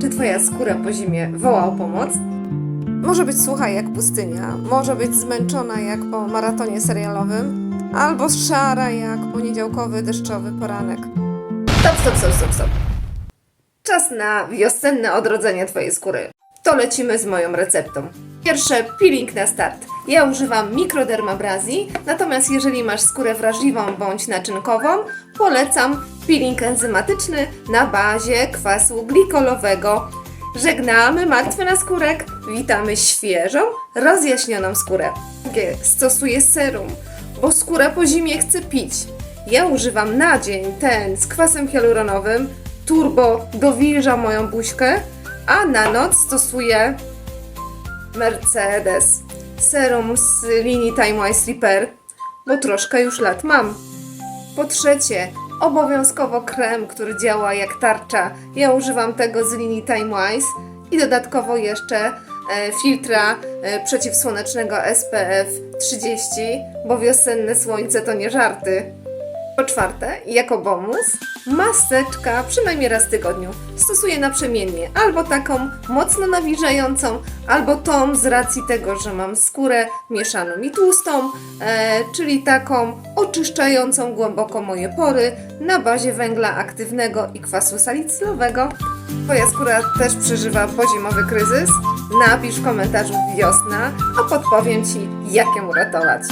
Czy Twoja skóra po zimie woła o pomoc? Może być sucha jak pustynia, może być zmęczona jak po maratonie serialowym, albo szara jak poniedziałkowy deszczowy poranek. Stop, stop, stop, stop, stop. Czas na wiosenne odrodzenie Twojej skóry. To lecimy z moją receptą. Pierwsze, peeling na start. Ja używam mikrodermabrazji, natomiast jeżeli masz skórę wrażliwą bądź naczynkową, polecam peeling enzymatyczny na bazie kwasu glikolowego. Żegnamy martwy naskórek, witamy świeżą, rozjaśnioną skórę. Stosuję serum, bo skóra po zimie chce pić. Ja używam na dzień ten z kwasem hialuronowym, turbo dowilża moją buźkę, a na noc stosuję Mercedes serum z linii Time Wise Repair, bo troszkę już lat mam. Po trzecie, obowiązkowo krem, który działa jak tarcza. Ja używam tego z linii Time Wise i dodatkowo jeszcze e, filtra e, przeciwsłonecznego SPF 30, bo wiosenne słońce to nie żarty. Po czwarte, jako bonus, maseczka przynajmniej raz w tygodniu. Stosuję naprzemiennie, albo taką mocno nawilżającą, albo tą z racji tego, że mam skórę mieszaną i tłustą, e, czyli taką oczyszczającą głęboko moje pory na bazie węgla aktywnego i kwasu salicylowego. Twoja skóra też przeżywa pozimowy kryzys? Napisz w komentarzu wiosna, a podpowiem Ci, jak ją uratować.